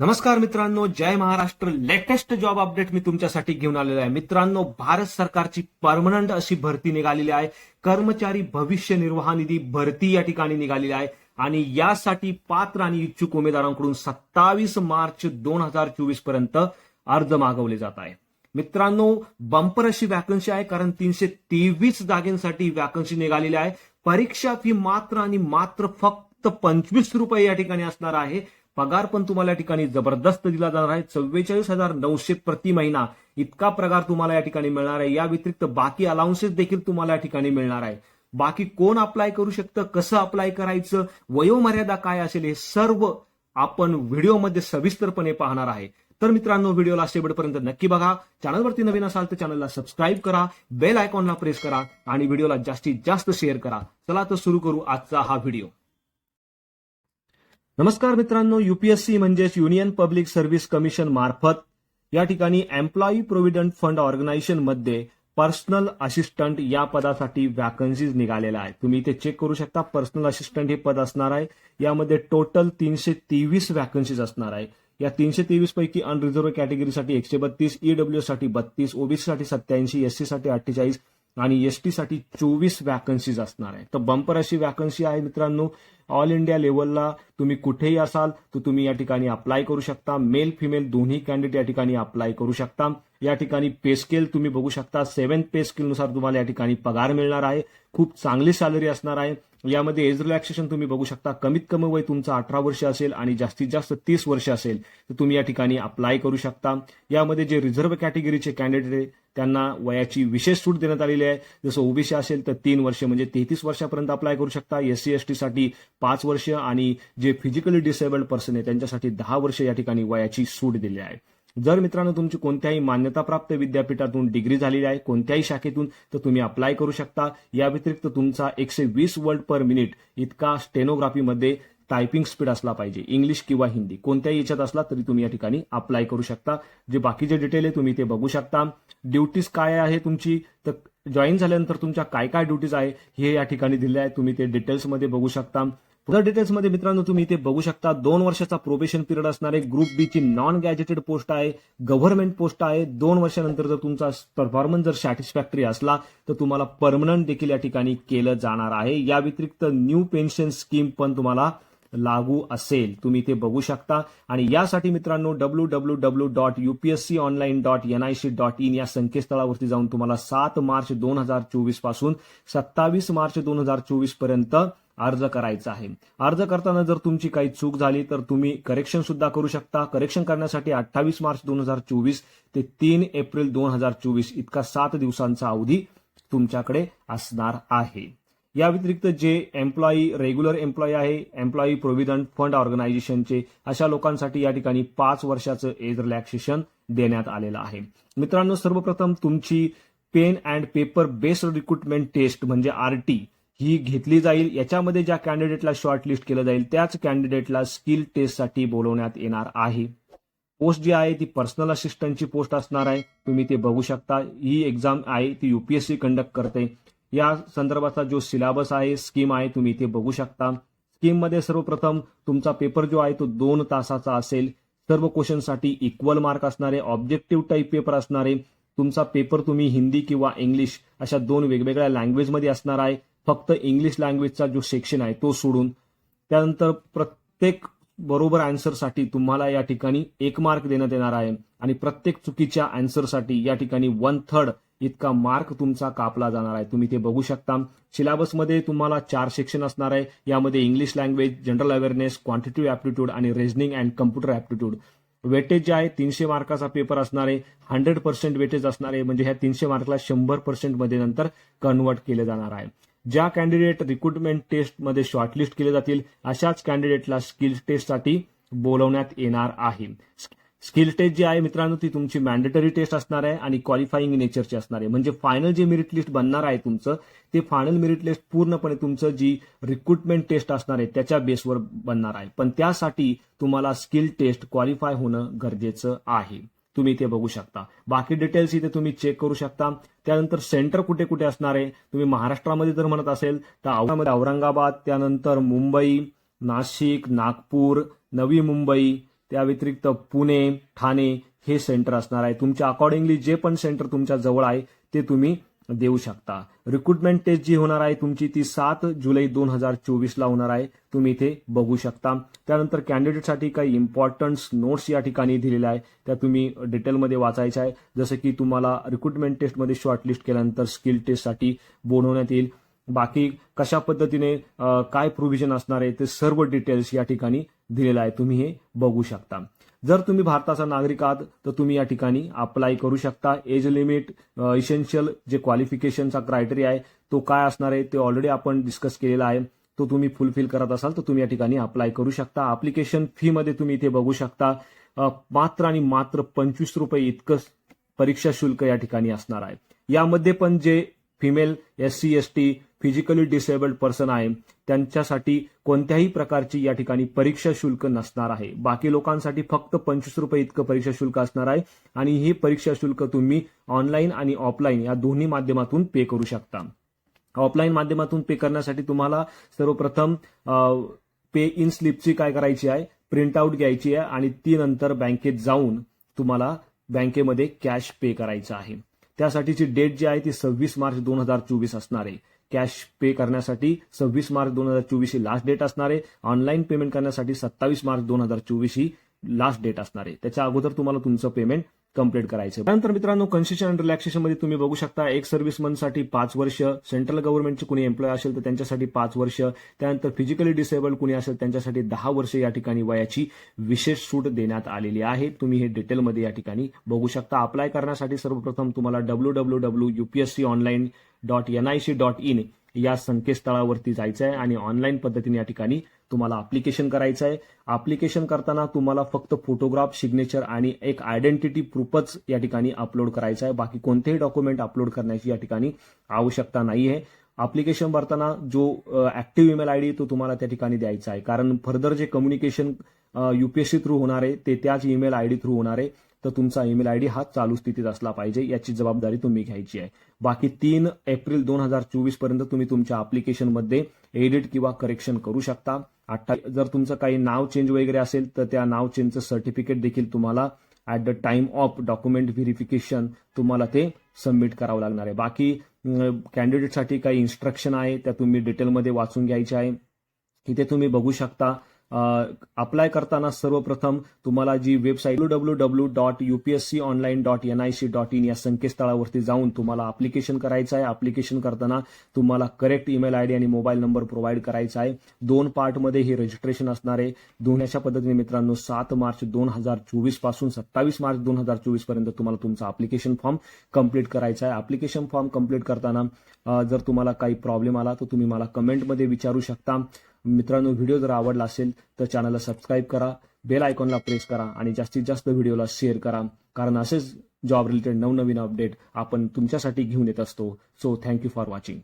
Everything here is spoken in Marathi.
नमस्कार मित्रांनो जय महाराष्ट्र. लेटेस्ट जॉब अपडेट मी तुमच्यासाठी घेऊन आलेलो आहे. मित्रांनो भारत सरकारची परमनंट अशी भरती निघालेली आहे. कर्मचारी भविष्य निर्वाह निधी भरती या ठिकाणी निघालेली आहे. आणि यासाठी पात्र आणि इच्छुक उमेदवारांकडून सत्तावीस मार्च दोन हजार चोवीसपर्यंत अर्ज मागवले जात आहे मित्रांनो बंपर अशी वॅकन्सी आहे कारण तीनशे तेवीस जागेंसाठी वॅकन्सी निघालेली आहे. परीक्षा फी मात्र आणि मात्र फक्त पंचवीस रुपये या ठिकाणी असणार आहे. पगार पण तुम्हाला या ठिकाणी जबरदस्त दिला जाणार आहे. चव्वेचाळीस हजार नऊशे प्रति महिना इतका पगार तुम्हाला या ठिकाणी मिळणार आहे. या व्यतिरिक्त बाकी अलाउन्सेस देखील तुम्हाला या ठिकाणी मिळणार आहे. बाकी कोण अप्लाय करू शकतं? कसं अप्लाय करायचं? वयोमर्यादा काय असेल? हे सर्व आपण व्हिडिओमध्ये सविस्तरपणे पाहणार आहे. तर मित्रांनो व्हिडिओला शेवटपर्यंत नक्की बघा. चॅनलवरती नवीन असाल तर चॅनलला सबस्क्राईब करा. बेल आयकॉनला प्रेस करा. आणि व्हिडिओला जास्तीत जास्त शेअर करा. चला तर सुरू करू आजचा हा व्हिडिओ नमस्कार मित्रांनो युपीएससी म्हणजेच युनियन पब्लिक सर्व्हिस कमिशन मार्फत या ठिकाणी एम्प्लॉई प्रोव्हिडंट फंड ऑर्गनायझेशनमध्ये पर्सनल असिस्टंट या पदासाठी वॅकन्सीज निघालेल्या आहेत. तुम्ही इथे चेक करू शकता पर्सनल असिस्टंट हे पद असणार आहे. यामध्ये टोटल तीनशे तेवीस वॅकन्सीज असणार आहे. या तीनशे तेवीस पैकी अनरिझर्व्ह कॅटेगरीसाठी एकशे बत्तीस ईडब्ल्यू साठी बत्तीस ओबीसी साठी सत्याऐंशी एससी साठी अठ्ठेचाळीस आणि एस टीसाठी चोवीस वॅकन्सीज असणार आहे. तर बंपर अशी वॅकन्सी आहे मित्रांनो. ऑल इंडिया लेवलला तुम्ही कुठेही असाल तर तुम्ही या ठिकाणी अप्लाय करू शकता. मेल फिमेल दोन्ही कॅन्डिडेट या ठिकाणी अप्लाय करू शकता. या ठिकाणी पे स्केल तुम्ही बघू शकता. सेव्हन पे स्केलनुसार तुम्हाला या ठिकाणी पगार मिळणार आहे. खूप चांगली सॅलरी असणार आहे. यामध्ये एज रिलॅक्सेशन तुम्ही बघू शकता. कमीत कमी वय तुमचं अठरा वर्ष असेल आणि जास्तीत जास्त तीस वर्ष असेल तर तुम्ही या ठिकाणी अप्लाय करू शकता. यामध्ये जे रिझर्व्ह कॅटेगरीचे कॅन्डिडेट आहे त्यांना वयाची विशेष सूट देण्यात आलेली आहे. जसं ओबीसी असेल तर तीन वर्ष म्हणजे तेहतीस वर्षापर्यंत अप्लाय करू शकता. एस सी एस टीसाठी पाच वर्ष आणि जे फिजिकली डिसेबल्ड पर्सन आहे त्यांच्यासाठी दहा वर्ष या ठिकाणी वयाची सूट दिली आहे. जर मित्रांनो तुमची कोणत्याही मान्यताप्राप्त विद्यापीठातून डिग्री झालेली आहे कोणत्याही शाखेतून तर तुम्ही अप्लाय करू शकता. या व्यतिरिक्त तुमचा एकशे वीस वर्ड पर मिनिट इतका स्टेनोग्राफीमध्ये टायपिंग स्पीड असला पाहिजे. इंग्लिश किंवा हिंदी कोणत्याही याच्यात असला तरी तुम्ही या ठिकाणी अप्लाय करू शकता. जे बाकीचे डिटेल आहे तुम्ही ते बघू शकता. ड्युटीज काय आहे तुमची? तर जॉईन झाल्यानंतर तुमच्या काय काय ड्युटीज आहे हे या ठिकाणी दिले आहे. तुम्ही ते डिटेल्समध्ये बघू शकता. पुढे डिटेल्समध्ये मित्रांनो तुम्ही इथे बघू शकता दोन वर्षाचा प्रोबेशन पिरियड असणारे ग्रुप बी ची नॉन गॅजेटेड पोस्ट आहे गव्हर्नमेंट पोस्ट आहे. दोन वर्षानंतर जर तुमचा परफॉर्मन्स जर सॅटिस्फॅक्टरी असला तर तुम्हाला परमनंट देखील या ठिकाणी केलं जाणार आहे. या व्यतिरिक्त न्यू पेन्शन स्कीम पण तुम्हाला लागू असेल. तुम्ही ते बघू शकता. आणि यासाठी मित्रांनो W W W dot UPSC online dot N I C dot in या संकेतस्थळावरती जाऊन तुम्हाला सात मार्च दोन हजार चोवीसपासून सत्तावीस मार्च दोन हजार चोवीसपर्यंत अर्ज करायचा आहे. अर्ज करताना जर तुमची काही चूक झाली तर तुम्ही करेक्शन सुद्धा करू शकता. करेक्शन करण्यासाठी अठ्ठावीस मार्च दोन हजार चोवीस ते तीन एप्रिल दोन हजार चोवीस इतका सात दिवसांचा अवधी तुमच्याकडे असणार आहे. या व्यतिरिक्त जे एम्प्लॉई रेग्युलर एम्प्लॉई आहे एम्प्लॉई प्रोव्हिडंट फंड ऑर्गनायझेशनचे अशा लोकांसाठी या ठिकाणी पाच वर्षाचं एज रिलॅक्सेशन देण्यात आलेलं आहे. मित्रांनो सर्वप्रथम तुमची pen and paper based recruitment test म्हणजे आरटी ही घेतली जाईल. याच्यामध्ये ज्या कॅन्डिडेटला शॉर्टलिस्ट केलं जाईल त्याच कॅन्डिडेटला स्किल टेस्टसाठी बोलवण्यात येणार आहे. पोस्ट जी आहे ती पर्सनल असिस्टंटची पोस्ट असणार आहे. तुम्ही ते बघू शकता. ही एक्झाम आहे ती युपीएससी कंडक्ट करते. या संदर्भाचा जो सिलेबस आहे स्कीम आहे तुम्ही इथे बघू शकता. स्कीममध्ये सर्वप्रथम तुमचा पेपर जो आहे तो दोन तासाचा असेल. सर्व क्वेश्चनसाठी इक्वल मार्क असणारे ऑब्जेक्टिव्ह टाईप पेपर असणारे तुमचा पेपर तुम्ही हिंदी किंवा इंग्लिश अशा दोन वेगवेगळ्या लँग्वेजमध्ये असणार आहे. फक्त इंग्लिश लँग्वेजचा जो सेक्शन आहे तो सोडून त्यानंतर प्रत्येक बरोबर अँसरसाठी तुम्हाला या ठिकाणी एक मार्क देण्यात येणार आहे. आणि प्रत्येक चुकीच्या अँसरसाठी या ठिकाणी वन थर्ड इतका मार्क तुमचा कापला जाणार आहे. तुम्ही ते बघू शकता. सिलेबसमध्ये तुम्हाला चार सेक्शन असणार आहे. यामध्ये English language general awareness quantitative aptitude आणि reasoning and computer aptitude weightage जे आहे तीनशे मार्काचा पेपर असणार आहे. हंड्रेड पर्सेंट वेटेज असणार आहे. म्हणजे ह्या तीनशे मार्कला शंभर पर्सेंटमध्ये नंतर कन्वर्ट केले जाणार आहे. ज्या कॅन्डिडेट रिक्रुटमेंट टेस्टमध्ये शॉर्टलिस्ट केले जातील अशाच कॅन्डिडेटला स्किल टेस्टसाठी बोलवण्यात येणार आहे. स्किल टेस्ट जी आहे मित्रांनो ती तुमची मॅन्डेटरी टेस्ट असणार आहे आणि क्वालिफाईंग नेचरची असणार आहे. म्हणजे फायनल जे मेरिट लिस्ट बनणार आहे तुमचं ते फायनल मेरिट लिस्ट पूर्णपणे तुमचं जी रिक्रुटमेंट टेस्ट असणार आहे त्याच्या बेसवर बनणार आहे. पण त्यासाठी तुम्हाला स्किल टेस्ट क्वालिफाय होणं गरजेचं आहे. तुम्ही इथे बघू शकता. बाकी डिटेल्स इथे तुम्ही चेक करू शकता. त्यानंतर सेंटर कुठे कुठे असणार आहे? तुम्ही महाराष्ट्रामध्ये जर म्हणत असेल तर औरंगाबाद त्यानंतर मुंबई नाशिक नागपूर नवी मुंबई त्या व्यतिरिक्त पुणे ठाणे हे सेंटर असणार आहे. तुमच्या अकॉर्डिंगली जे पण सेंटर तुमच्या जवळ आहे ते तुम्ही देऊ शकता. रिक्रुटमेंट टेस्ट जी होणार आहे तुमची ती सात जुलै दोन हजार चोवीसला होणार आहे. तुम्ही इथे बघू शकता. त्यानंतर कॅन्डिडेटसाठी काही इम्पॉर्टन्स नोट्स या ठिकाणी दिलेल्या आहे त्या तुम्ही डिटेलमध्ये वाचायच्या आहे जसं की तुम्हाला रिक्रुटमेंट टेस्टमध्ये शॉर्टलिस्ट केल्यानंतर स्किल टेस्टसाठी बोलवण्यात येईल. बाकी कशा पद्धतीने काय प्रोव्हिजन असणार आहे ते सर्व डिटेल्स या ठिकाणी दिलेलं आहे तुम्ही हे बघू शकता. जर तुम्ही भारताचा नागरिक आहात तर तुम्ही या ठिकाणी अप्लाय करू शकता. एज लिमिट इसेन्शियल जे क्वालिफिकेशनचा क्रायटेरिया आहे तो काय असणार आहे ते ऑलरेडी आपण डिस्कस केलेला आहे. तो तुम्ही फुलफिल करत असाल तर तुम्ही या ठिकाणी अप्लाय करू शकता. अप्लिकेशन फीमध्ये तुम्ही इथे बघू शकता. मात्र आणि मात्र पंचवीस रुपये इतकं परीक्षा शुल्क या ठिकाणी असणार आहे. यामध्ये पण जे female S C S T physically disabled person आहे त्यांच्यासाठी कोणत्याही प्रकारची या ठिकाणी परीक्षा शुल्क नसणार आहे. बाकी लोकांसाठी फक्त पंचवीस रुपये इतकं परीक्षा शुल्क असणार आहे आणि हे परीक्षा शुल्क तुम्ही ऑनलाईन आणि ऑफलाईन या दोन्ही माध्यमातून पे करू शकता. ऑफलाईन माध्यमातून पे करण्यासाठी तुम्हाला सर्वप्रथम पे इन स्लिपची काय करायची आहे? प्रिंट आउट घ्यायची आहे आणि ती नंतर बँकेत जाऊन तुम्हाला बँकेमध्ये कॅश पे करायचं आहे. त्यासाठीची डेट जी आहे ती सव्वीस मार्च दोन हजार चोवीस असणार आहे. कॅश पे करण्यासाठी सव्वीस मार्च दोन हजार चोवीस ही लास्ट डेट असणार आहे. ऑनलाईन पेमेंट करण्यासाठी सत्तावीस मार्च दोन हजार चोवीस ही लास्ट डेट असणार आहे. त्याच्या अगोदर तुम्हाला तुमचं पेमेंट कंप्लीट करायचं. त्यानंतर मित्रांनो कन्सेशन अँड रिलॅक्सेशनमध्ये तुम्ही बघू शकता एक सर्व्हिससाठी पाच वर्ष सेंट्रल गव्हर्नमेंटचे कुणी एम्प्लॉय असेल तर त्यांच्यासाठी पाच वर्ष त्यानंतर फिजिकली डिसेबल कुणी असेल त्यांच्यासाठी दहा वर्ष या ठिकाणी वयाची विशेष सूट देण्यात आलेली आहे. तुम्ही हे डिटेलमध्ये या ठिकाणी बघू शकता. अप्लाय करण्यासाठी सर्वप्रथम तुम्हाला W W W UPSC online dot NIC dot in या संकेतस्थळावरती जायचं आहे आणि ऑनलाईन पद्धतीने या ठिकाणी तुम्हाला अप्लिकेशन करायचं आहे. अप्लिकेशन करताना तुम्हाला फक्त फोटोग्राफ सिग्नेचर आणि एक आयडेंटिटी प्रूफच या ठिकाणी अपलोड करायचं आहे. बाकी कोणतेही डॉक्युमेंट अपलोड करण्याची या ठिकाणी आवश्यकता नाही आहे अप्लिकेशन भरताना जो ऍक्टिव्ह ईमेल आयडी तो तुम्हाला त्या ठिकाणी द्यायचा आहे. कारण फर्दर जे कम्युनिकेशन युपीएससी थ्रू होणार आहे ते त्याच ईमेल आयडी थ्रू होणार आहे. तर तुमचा ईमेल आयडी हा चालू स्थितीत असला पाहिजे. याची जबाबदारी तुम्ही घ्यायची आहे. बाकी तीन एप्रिल दोन हजार चोवीसपर्यंत तुम्ही तुमच्या अप्लिकेशनमध्ये एडिट किंवा करेक्शन करू शकता. अठ्ठा जर तुमचं काही नाव चेंज वगैरे असेल तर त्या नाव चेंजचं सर्टिफिकेट देखील तुम्हाला at the time of document verification तुम्हाला ते सबमिट करावं लागणार आहे. बाकी कॅन्डिडेटसाठी काही इन्स्ट्रक्शन आहे त्या तुम्ही डिटेलमध्ये वाचून घ्यायच्या आहे. इथे तुम्ही बघू शकता अप्लाय करताना सर्वप्रथम तुम्हाला जी website W W dot UPSC online dot N I C dot in या संकेतस्थळावरती जाऊन तुम्हाला अप्लिकेशन करायचं आहे. अप्लिकेशन करताना तुम्हाला करेक्ट ईमेल आयडी आणि मोबाईल नंबर प्रोव्हाइड करायचा आहे. दोन पार्टमध्ये हे रजिस्ट्रेशन असणार आहे. दोन अशा पद्धतीने मित्रांनो सात मार्च दोन हजार चोवीसपासून सत्तावीस मार्च दोन हजार चोवीसपर्यंत तुम्हाला तुमचा अप्लिकेशन फॉर्म कंप्लीट करायचा आहे. अप्लिकेशन फॉर्म कंप्लीट करताना जर तुम्हाला काही प्रॉब्लेम आला तर तुम्ही मला कमेंटमध्ये विचारू शकता. मित्रांनो व्हिडिओ जर आवडला असेल तर चॅनलला सबस्क्राईब करा बेल आयकॉनला प्रेस करा आणि जास्तीत जास्त व्हिडिओला शेअर करा. कारण असेच जॉब रिलेटेड नवनवीन अपडेट आपण तुमच्यासाठी घेऊन येत असतो. So thank you for watching